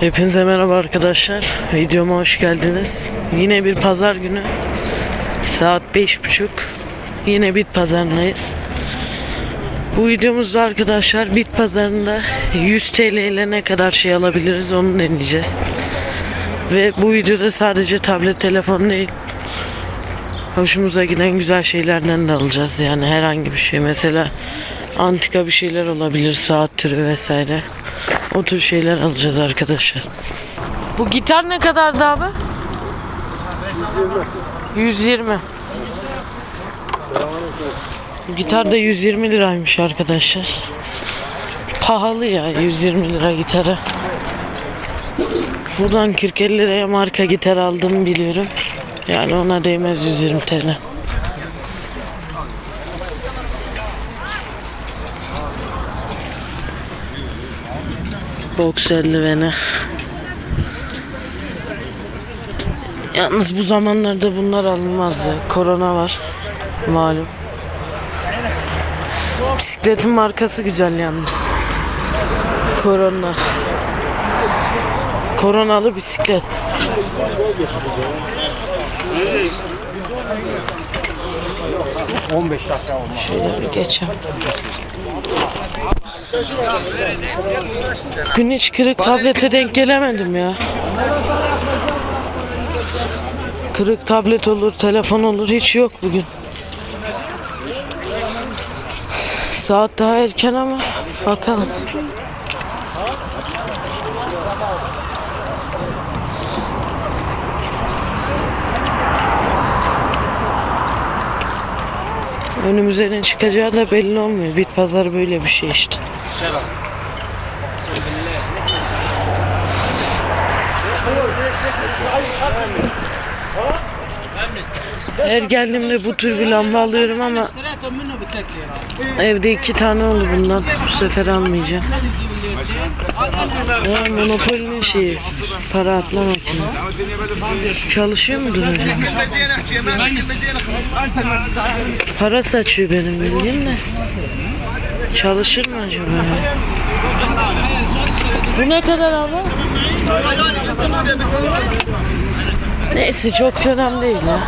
Hepinize merhaba arkadaşlar. Videoma hoş geldiniz. Yine bir pazar günü. Saat beş buçuk. Yine bit pazarındayız. Bu videomuzda arkadaşlar bit pazarında 100 TL ile ne kadar şey alabiliriz onu deneyeceğiz. Ve bu videoda sadece tablet telefon değil. Hoşumuza giden güzel şeylerden de alacağız. Yani herhangi bir şey. Mesela antika bir şeyler olabilir. Saat türü vesaire. O tür şeyler alacağız arkadaşlar. Bu gitar ne kadardı abi? 120. Bu gitar da 120 liraymış arkadaşlar. Pahalı ya 120 lira gitarı. Buradan 40-50 liraya marka gitar aldığımı biliyorum. Yani ona değmez 120 TL. Boks eldiveni. Yalnız bu zamanlarda bunlar alınmazdı. Korona var. Malum. Bisikletin markası güzel yalnız. Korona. Koronalı bisiklet. Şöyle bir geçelim. Gün hiç kırık tablete denk gelemedim ya. Kırık tablet olur, telefon olur hiç yok bugün. Saat daha erken ama bakalım. Önümüze ne çıkacağı da belli olmuyor. Bit pazar böyle bir şey işte. Ergenliğimde bu tür glamlı alıyorum ama evde iki tane oldu bundan. Bu sefer almayacağım. Ya şeyi. Para atma makinesi. Çalışıyor mudur acaba? Para saçıyor benim bildiğim de. Çalışır mı acaba ya? Bu ne kadar ama? Neyse çok da önemli değil ya.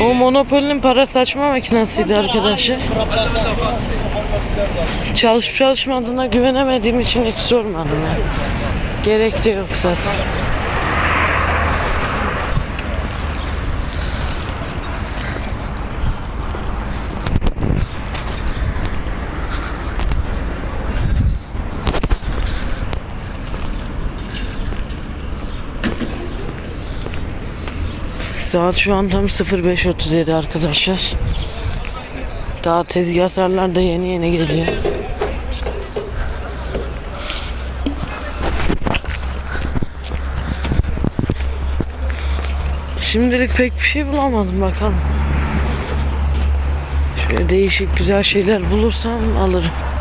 O Monopoly'nin para saçma makinesiydi arkadaşlar. Çalışıp çalışmadığına güvenemediğim için hiç sormadım ya. Gerek de yok zaten. Saat şu an tam 05.37 arkadaşlar. Daha tezgahlarlar da yeni yeni geliyor. Şimdilik pek bir şey bulamadım bakalım. Şöyle değişik güzel şeyler bulursam alırım.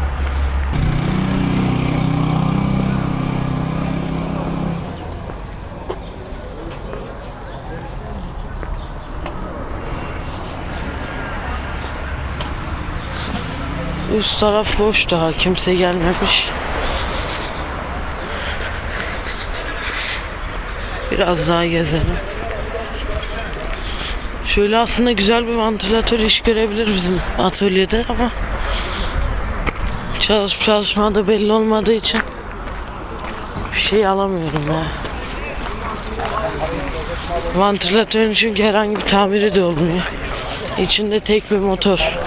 Üst taraf boş daha kimse gelmemiş. Biraz daha gezelim. Şöyle aslında güzel bir vantilatör iş görebilir bizim atölyede ama çalışıp çalışmadığı belli olmadığı için bir şey alamıyorum ya. Vantilatörün çünkü herhangi bir tamiri de olmuyor. İçinde tek bir motor.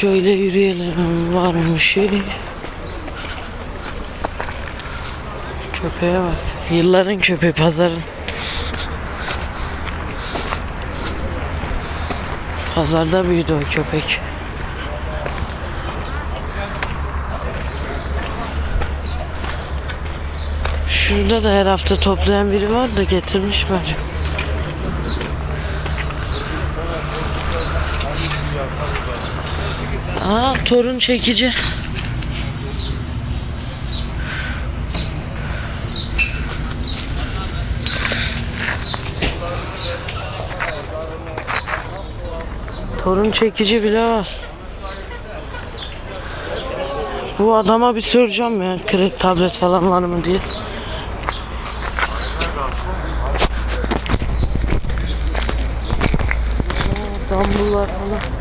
Şöyle yürüyelim var mı şey? Köpeğe bak. Yılların köpeği pazarın. Pazarda büyüdü o köpek. Şurada da her hafta toplayan biri var da getirmiş mi Aa torun çekici. Torun çekici bile var. Bu adama bir soracağım ya kredi tablet falan var mı diye. Damlalar falan.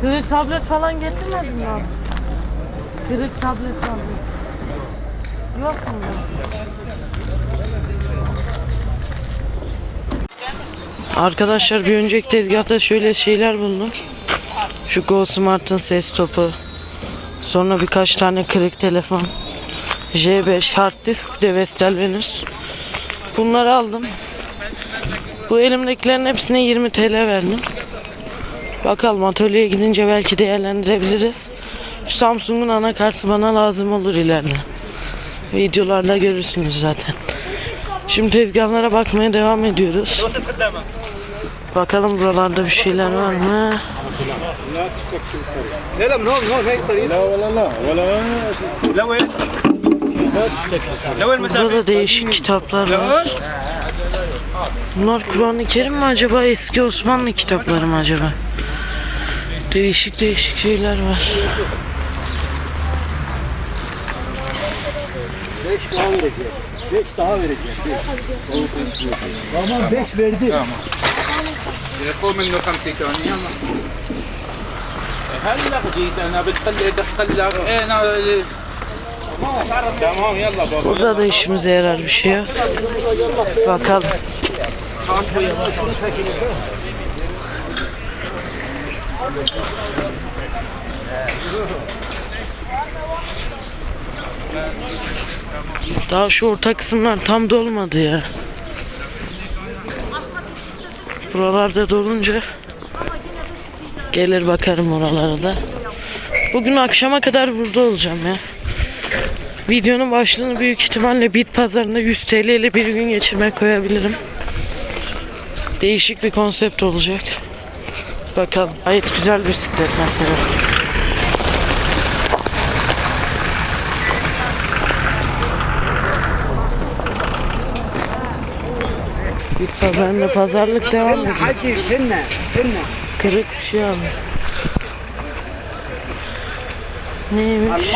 Kırık tablet falan getirmedin mi abi? Kırık tablet falan. Yok mu? Arkadaşlar bir önceki tezgahta şöyle şeyler buldum. Şu Go Smart'ın ses topu. Sonra birkaç tane kırık telefon. J5 hard disk de Vestel Venus. Bunları aldım. Bu elimdekilerin hepsine 20 TL verdim. Bakalım atölyeye gidince belki değerlendirebiliriz. Şu Samsung'un anakartı bana lazım olur ileride. Videolarda görürsünüz zaten. Şimdi tezgahlara bakmaya devam ediyoruz. Bakalım buralarda bir şeyler var mı? Burada da değişik kitaplar var. Bunlar Kur'an-ı Kerim mi acaba? Eski Osmanlı kitapları mı acaba? Değişik değişik şeyler var. Beş daha verecek. Beş daha verecek. Tamam beş verdi. يقوم منه خمسة ثانية يلا هلا جيت انا بتخلي ادخل لك انا تمام يلا بابا Burada da işimize yarar bir şey yok. Bakalım. Daha şu orta kısımlar tam dolmadı ya. Buralarda dolunca gelir bakarım oralara da. Bugün akşama kadar burada olacağım ya. Videonun başlığını büyük ihtimalle bit pazarında 100 TL ile bir gün geçirmek koyabilirim. Değişik bir konsept olacak. Bakalım. Gayet güzel bisiklet mesela. Bir pazarında pazarlık devam ediyor. Kırık bir şey abi. Neymiş?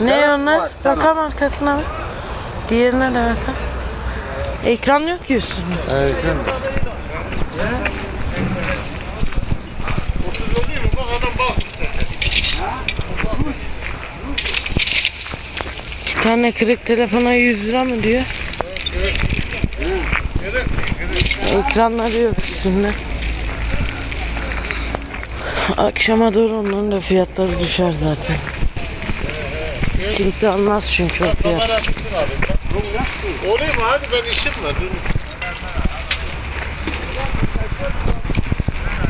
Ne onlar? Bakalım arkasına. Diğerine de bakalım. Ekran yok ki üstünde. Evet, ekran yok. Tane kırık telefona 100 lira mı diyor? Ekranları yok üstünde. Akşama doğru onların da fiyatları düşer zaten. Kimse almaz çünkü o fiyat. Olayım hadi ben işim var.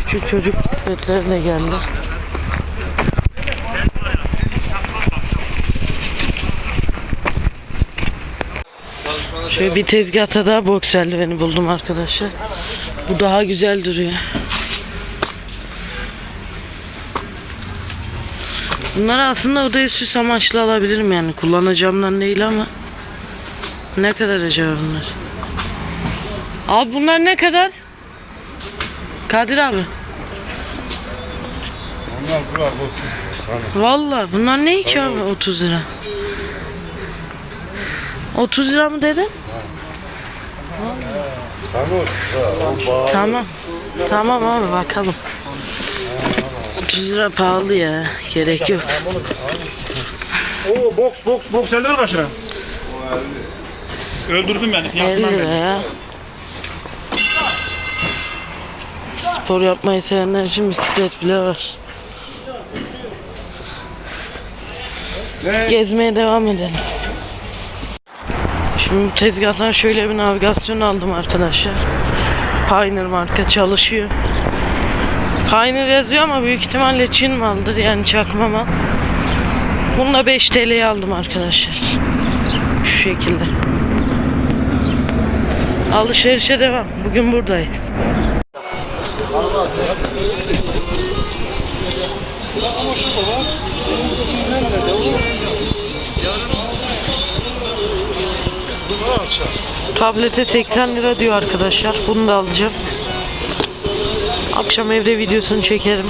Küçük çocuk bisikletleri de geldi. Şöyle bir tezgahta daha boks eldiveni buldum arkadaşlar. Bu daha güzel duruyor. Bunları aslında odaya süs amaçlı alabilirim yani. Kullanacağımdan değil ama. Ne kadar acaba bunlar? Abi bunlar ne kadar? Kadir abi. Onlar bırak o. Valla bunlar ne ki abi 30 lira? 30 lira mı dedin? Tamam. Tamam. Tamam abi bakalım. 30 lira pahalı ya. Gerek yok. Oo boks boks boks eldiven kaç lira? Öldürdüm. 50 Fiyatından lira beni. ya. Spor yapmayı sevenler için bisiklet bile var. Gezmeye devam edelim. Şimdi tezgahtan şöyle bir navigasyon aldım arkadaşlar. Pioneer marka çalışıyor. Pioneer yazıyor ama büyük ihtimalle Çin malıdır yani çakma mal. Bunu da 5 TL'ye aldım arkadaşlar. Şu şekilde. Alışverişe devam. Bugün buradayız. Bunu alacağım. Tablete 80 lira diyor arkadaşlar. Bunu da alacağım. Akşam evde videosunu çekerim.